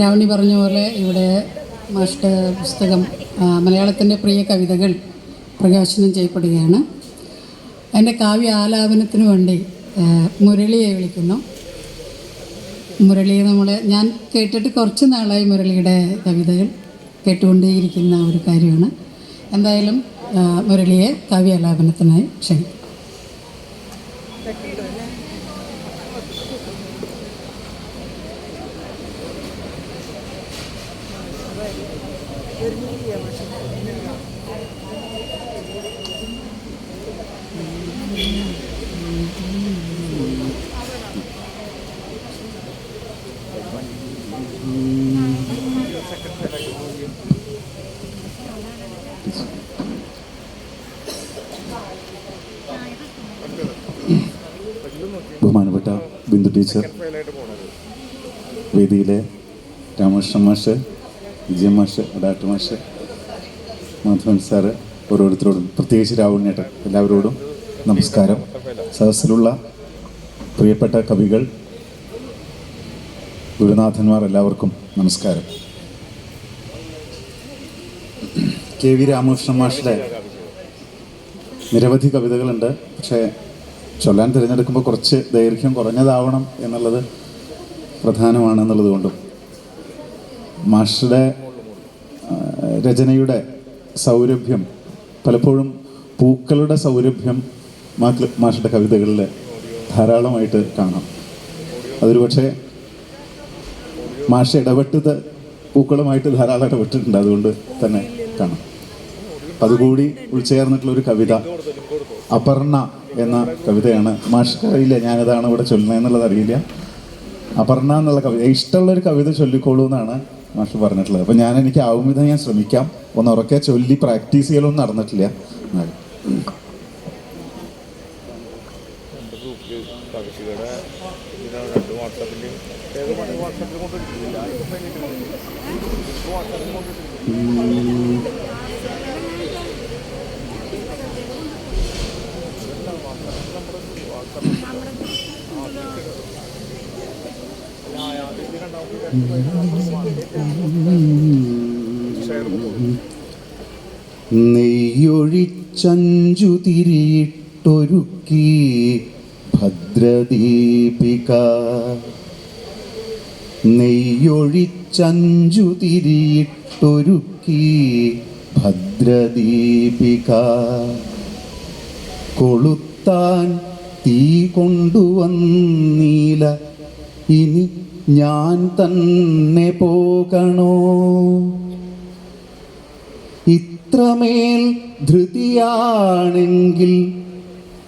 രാവണി പറഞ്ഞ പോലെ ഇവിടെ മാസ്റ്റർ പുസ്തകം മലയാളത്തിന്റെ പ്രിയ കവിതകൾ പ്രകാശനം ചെയ്യപ്പെടുകയാണ്. എന്റെ കാവ്യ ആലാപനത്തിന് വേണ്ടി മുരളിയെ വിളിക്കുന്നു. മുരളിയെ നമ്മൾ ഞാൻ കേട്ടിട്ട് കുറച്ച് നാളായി മുരളിയുടെ കവിതകൾ കേട്ടുകൊണ്ടേയിരിക്കുന്ന ഒരു കാര്യമാണ്. എന്തായാലും മുരളിയെ കാവ്യ ആലാപനത്തിനായി ക്ഷണിക്കും ബഹുമാനപ്പെട്ട ബിന്ദു ടീച്ചർ വേദിയിലെ രാമകൃഷ്ണൻ മാഷ് വിജയൻ മാഷ് മാഷ് മാധവൻ സാറ് ഓരോരുത്തരോടും പ്രത്യേകിച്ച് രാവണ്യേട്ടൻ എല്ലാവരോടും നമസ്കാരം. സദസ്സിലുള്ള പ്രിയപ്പെട്ട കവികൾ ഗുരുനാഥന്മാർ എല്ലാവർക്കും നമസ്കാരം. കെ വി രാമകൃഷ്ണൻ മാഷിലെ നിരവധി കവിതകളുണ്ട്. പക്ഷേ ചൊല്ലാൻ തിരഞ്ഞെടുക്കുമ്പോൾ കുറച്ച് ദൈർഘ്യം കുറഞ്ഞതാവണം എന്നുള്ളത് പ്രധാനമാണ് എന്നുള്ളത് കൊണ്ടും മാഷയുടെ ആ, രചനയുടെ സൗരഭ്യം പലപ്പോഴും പൂക്കളുടെ സൗരഭ്യം മാഷയുടെ കവിതകളിൽ ധാരാളമായിട്ട് കാണാം. അതൊരു പക്ഷേ മാഷ ഇടപെട്ടത് പൂക്കളുമായിട്ട് ധാരാളം ഇടപെട്ടിട്ടുണ്ട് അതുകൊണ്ട് തന്നെ കാണാം. അതുകൂടി ഉൾച്ചേർന്നിട്ടുള്ള ഒരു കവിത അപർണ എന്ന കവിതയാണ്. മാഷ്ക്ക് അറിയില്ല ഞാനിതാണ് ഇവിടെ ചൊല്ലുന്നത് എന്നുള്ളത് അറിയില്ല. അപർണ എന്നുള്ള കവിത ഇഷ്ടമുള്ള ഒരു കവിത ചൊല്ലിക്കോളൂ എന്നാണ് മാഷ് പറഞ്ഞിട്ടുള്ളത്. അപ്പം ഞാൻ എനിക്ക് ആവും വിധം ഞാൻ ശ്രമിക്കാം. ഒന്ന് ഉറക്കെ ചൊല്ലി പ്രാക്ടീസ് ചെയ്യലൊന്നും നടന്നിട്ടില്ല. എന്നാലും. രണ്ട് നെയ്യൊഴിച്ചഞ്ചു തിരിയിട്ടൊരുക്കി ഭദ്രദീപിക. നെയ്യൊഴിച്ചഞ്ചു തിരിയിട്ടൊരുക്കി ഭദ്രദീപിക. കൊളുത്താൻ തീ കൊണ്ടുവന്നീല ഇനി ഞാൻ തന്നെ പോകണോ? ഇത്രമേൽ ധൃതിയാണെങ്കിൽ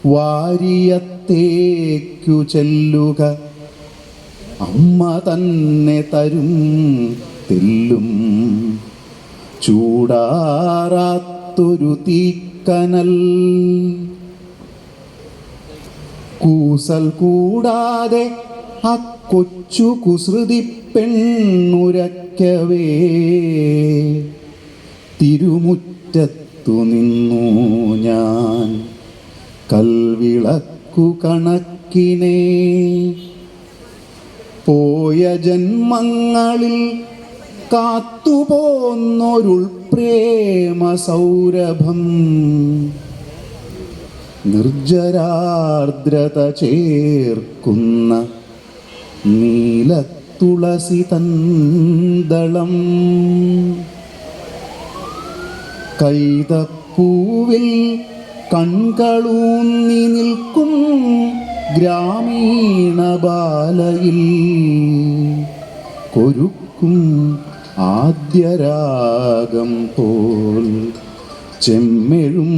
വാരിയത്തേക്കു ചെല്ലുക. അമ്മ തന്നെ തരും തെല്ലും. ചൂടാറാത്തൊരു തീക്കനൽ. കൂസൽ കൂടാതെ കൊച്ചു കുസൃതി പെണ്ണുരക്കവേ. തിരുമുറ്റത്തു നിന്നു ഞാൻ കൽവിളക്കു കണക്കിനെ. പോയ ജന്മങ്ങളിൽ കാത്തുപോന്നൊരുൾ പ്രേമ സൗരഭം നിർജരാർദ്രത ചേർക്കുന്ന നീലത്തുളസി തന്തളം. കൈതപ്പൂവിൽ കൺകളൂന്നി നിൽക്കും ഗ്രാമീണ ബാലയിൽ. കൊരുക്കും ആദ്യരാഗം പോൽ ചെമ്മെഴും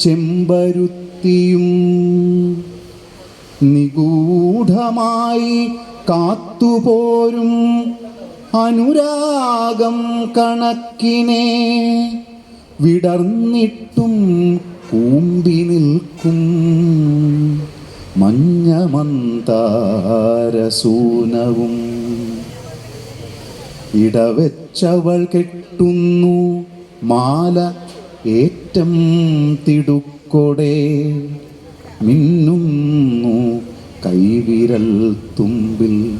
ചെമ്പരുത്തിയും നിഗൂഢമായി കാത്തുപോരും അനുരാഗം കണക്കിനെ വിടർന്നിട്ടും കൂമ്പി നിൽക്കും മഞ്ഞമന്താരസൂനവും ഇടവെച്ചവൾ കെട്ടുന്നു മാല ഏറ്റം തിടുക്കൊടെ മിന്നുന്നു കൈവിരൽ തുമ്പിൽ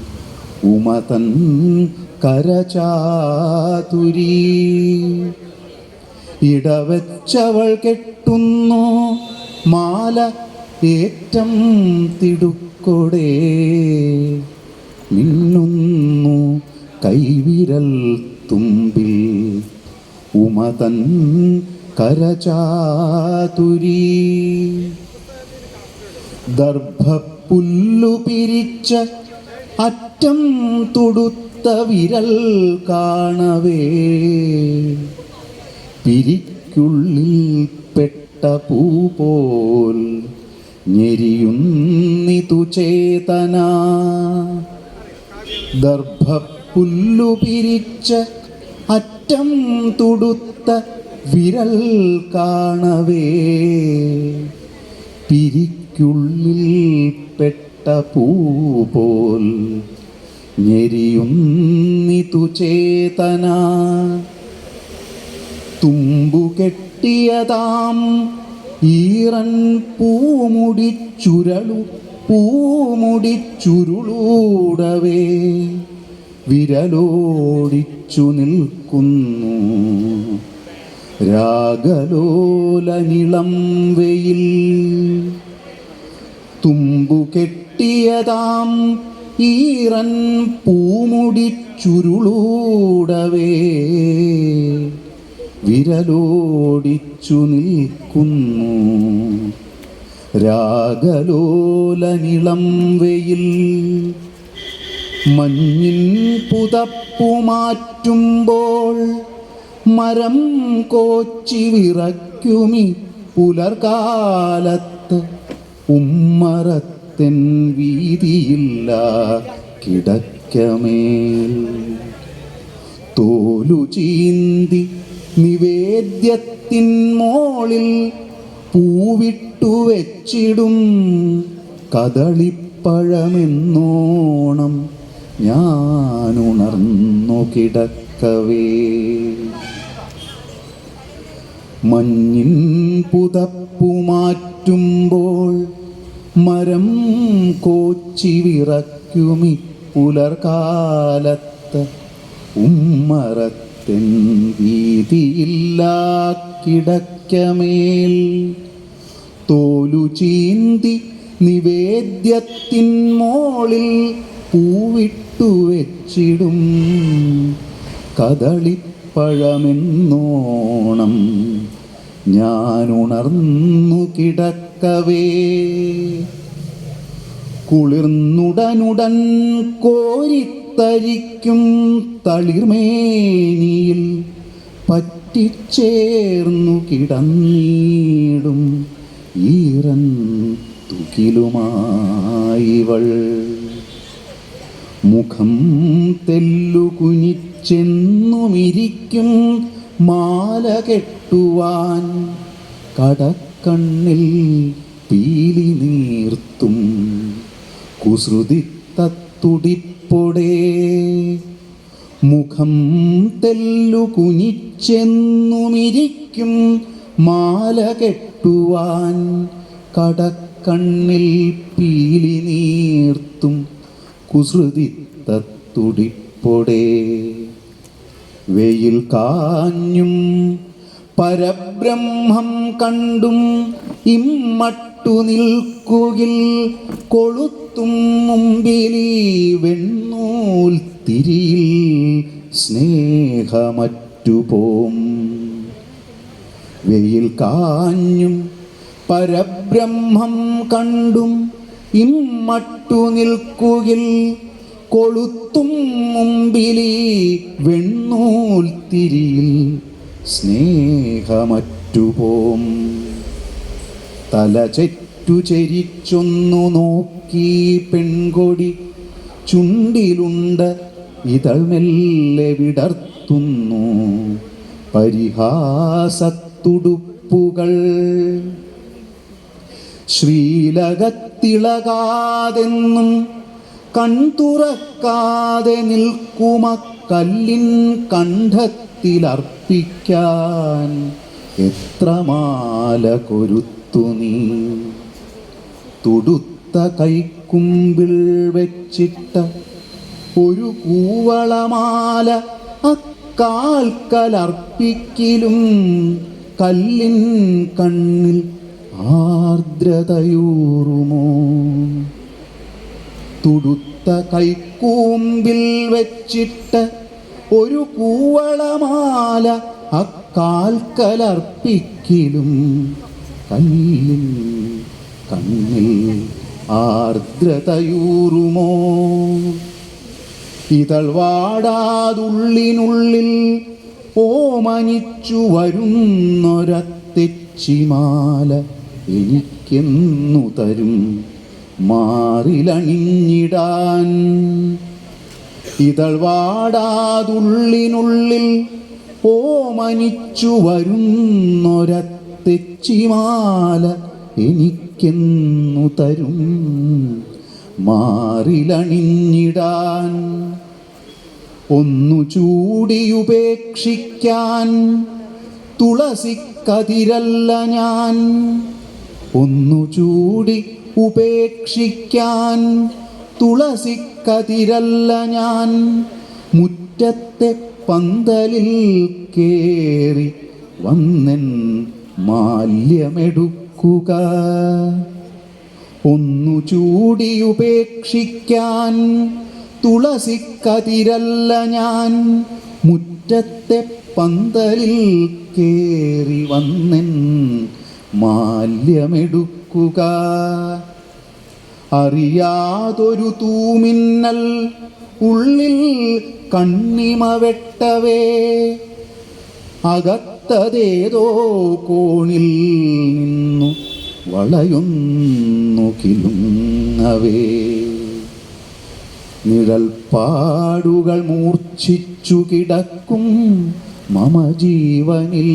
ഉമതൻ കരചാതുരി. ഇടവച്ചവൾ കെട്ടുന്നു മാല ഏറ്റം തിടുക്കൊടേ. മിന്നുന്നു കൈവിരൽ തുമ്പിൽ ഉമതൻ കരചാതുരീ. ദർഭപ്പുല്ലു പിരിച്ച അറ്റം തൊടുത്ത വിരൽ കാണവേ. പിരിക്കുള്ളിൽ പെട്ട പൂ പോൽ ഞെരിയുന്നിതു ചേതന. ദർഭപ്പുല്ലു പിരിച്ച അറ്റം തൊടുത്ത വിരൽ കാണവേ. പിരിക്കുള്ളിൽ പെട്ട പൂ പോൽ ഞെരിയുന്നിതു ചേതന. തുമ്പു കെട്ടിയതാം ഈറൻ പൂമുടിച്ചുരളു പൂമുടിച്ചുരുളൂടവേ. വിരലോടിച്ചു നിൽക്കുന്നു. രാഗലോലനിളം വെയിൽ തുമ്പു കെട്ടിയതാം ഈറൻ പൂമുടിച്ചുരുളൂടവേ. വിരലോടിച്ചു നിൽക്കുന്നു. രാഗലോലനിളം വെയിൽ മഞ്ഞിൻ പുതപ്പു മാറ്റുമ്പോൾ മരം കോച്ചി വിറയ്ക്കുമി പുലർകാലത്ത് ഉമ്മറത്തിൻ വീതിയില്ല കിടക്കമേൽ. തോലു ചീന്തി നിവേദ്യത്തിൻ മോളിൽ പൂവിട്ടു വെച്ചിടും കദളിപ്പഴമെന്നോണം ഞാനുണർന്നു കിടക്കവേ. മഞ്ഞിൻ പുതപ്പു മാറ്റുമ്പോൾ മരം കോച്ചി വിറയ്ക്കുമി പുലർകാലത്ത് ഉമ്മറത്തിൻ വീതിയില്ല കിടക്കമേൽ തോലു ചീന്തി നിവേദ്യത്തിൻ മോളിൽ പൂവിട്ടു വെച്ചിടും കദളിപ്പഴമെന്നോണം ഞാനുണർന്നു കിടക്കവേ. കുളിർന്നുടനുടൻ കോരിത്തരിക്കും തളിർമേനിയിൽ പറ്റിച്ചേർന്നു കിടന്നീടും ഈറൻ തുകിലുമായിവൾ. മുഖം തെല്ലു കുനിച്ചെന്നുമിരിക്കും മാല കെട്ടുവാൻ കടക്കണ്ണിൽ പീലി നീർത്തും കുസൃതിത്തുടിപ്പൊടേ മുഖം തെല്ലു കുനിച്ചെന്നുമിരിക്കും മാല കെട്ടുവാൻ കടക്കണ്ണിൽ പീലി നീർത്തും കുസൃതി തത്തുടിപ്പൊടേ. വെയിൽ കാഞ്ഞും പരബ്രഹ്മം കണ്ടും ഇമ്മട്ടു നിൽക്കുകിൽ കൊളുത്തും മുമ്പിലീ വെണ്ണൂൽ തിരിയിൽ സ്നേഹമറ്റുപോം. വെയിൽ കാഞ്ഞും പരബ്രഹ്മം കണ്ടും ഇമ്മട്ടു നിൽക്കുകിൽ കൊളുത്തും മുമ്പിലീ വെണ്ണൂൽ തിരിയിൽ സ്നേഹമറ്റുപോം. തല നോക്കി പെൺകൊടി ചുണ്ടിലുണ്ട് ഇതൾ മെല്ലെ വിടർത്തുന്നു. പരിഹാസത്തുടുപ്പുകൾ ശ്രീലകത്തിളകാതെന്നും കൺതുറക്കാതെ നിൽക്കുമ കല്ലിൻ കണ്ഠത്തിലർപ്പിക്കാൻ എത്ര മാല കൊരുത്തു നീ? തുടുത്ത കൈക്കുമ്പിൾ വെച്ചിട്ട ഒരു കൂവളമാല അക്കാൽക്കലർപ്പിക്കിലും കല്ലിൻ കണ്ണിൽ ആർദ്രതയൂറുമോ? തുടുത്ത കൈക്കൂമ്പിൽ വെച്ചിട്ട് ഒരു കൂവളമാല അക്കാൽക്കലർപ്പിക്കിലും കല്ലിൽ കണ്ണിൽ ആർദ്രതയൂറുമോ? ഇതൾവാടാതുള്ളിനുള്ളിൽ ഓമനിച്ചു വരുന്നൊരത്തെച്ചിമാല. എനിക്കെന്നു തരും മാറിലണിഞ്ഞിടാൻ. ഇതൾവാടാതുള്ളിനുള്ളിൽ ഓമനിച്ചു വരുന്നൊരത്തെച്ചിമാല എനിക്കെന്നു തരും മാറിലണിഞ്ഞിടാൻ. ഒന്നു ചൂടിയുപേക്ഷിക്കാൻ തുളസിക്കതിരല്ല ഞാൻ. ഒന്നു ചൂടി ഉപേക്ഷിക്കാൻ തുളസിക്കതിരല്ല ഞാൻ. മുറ്റത്തെ പന്തലിൽ കേറി വന്നൻ മാല്യമെടുക്കുക. ഒന്നു ചൂടിയുപേക്ഷിക്കാൻ തുളസിക്കതിരല്ല ഞാൻ. മുറ്റത്തെ പന്തലിൽ കേറി വന്നെൻ മാല്യമെടുക്കുക. അറിയാതൊരു തൂമിന്നൽ ഉള്ളിൽ കണ്ണിമ വെട്ടവേ. അകത്തതേതോ കോണിൽ നിന്നു വളയുന്നു കിലുങ്ങവേ. നിഴൽപ്പാടുകൾ മൂർച്ഛിച്ചു കിടക്കും മമ ജീവനിൽ.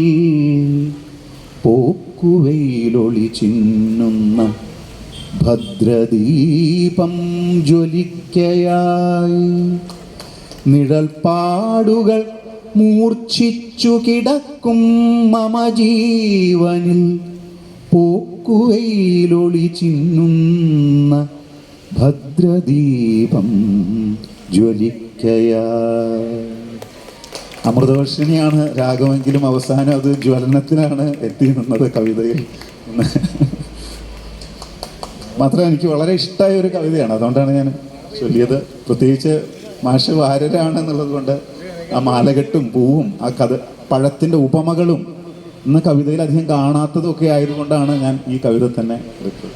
ചിന്നുന്ന ഭദ്രദീപം ജ്വലിക്കയായി നിഴൽപ്പാടുകൾ മൂർച്ഛിച്ചു കിടക്കും മമ ജീവനിൽ പോക്കുവയിലൊളി ചിന്നുന്ന ഭദ്രദീപം ജ്വലിക്കയായി അമൃതവർഷിണിയാണ് രാഗമെങ്കിലും അവസാനം അത് ജ്വലനത്തിനാണ് എത്തി നിന്നത് കവിതയിൽ. മാത്രം എനിക്ക് വളരെ ഇഷ്ടമായ ഒരു കവിതയാണ്. അതുകൊണ്ടാണ് ഞാൻ ചൊല്ലിയത്. പ്രത്യേകിച്ച് മാഷ് വാരരാണ് എന്നുള്ളത് കൊണ്ട് ആ മാലകെട്ടും പൂവും ആ കഥ പഴത്തിന്റെ ഉപമകളും ഇന്ന് കവിതയിൽ അധികം കാണാത്തതൊക്കെ ആയതുകൊണ്ടാണ് ഞാൻ ഈ കവിത തന്നെ എടുത്തത്.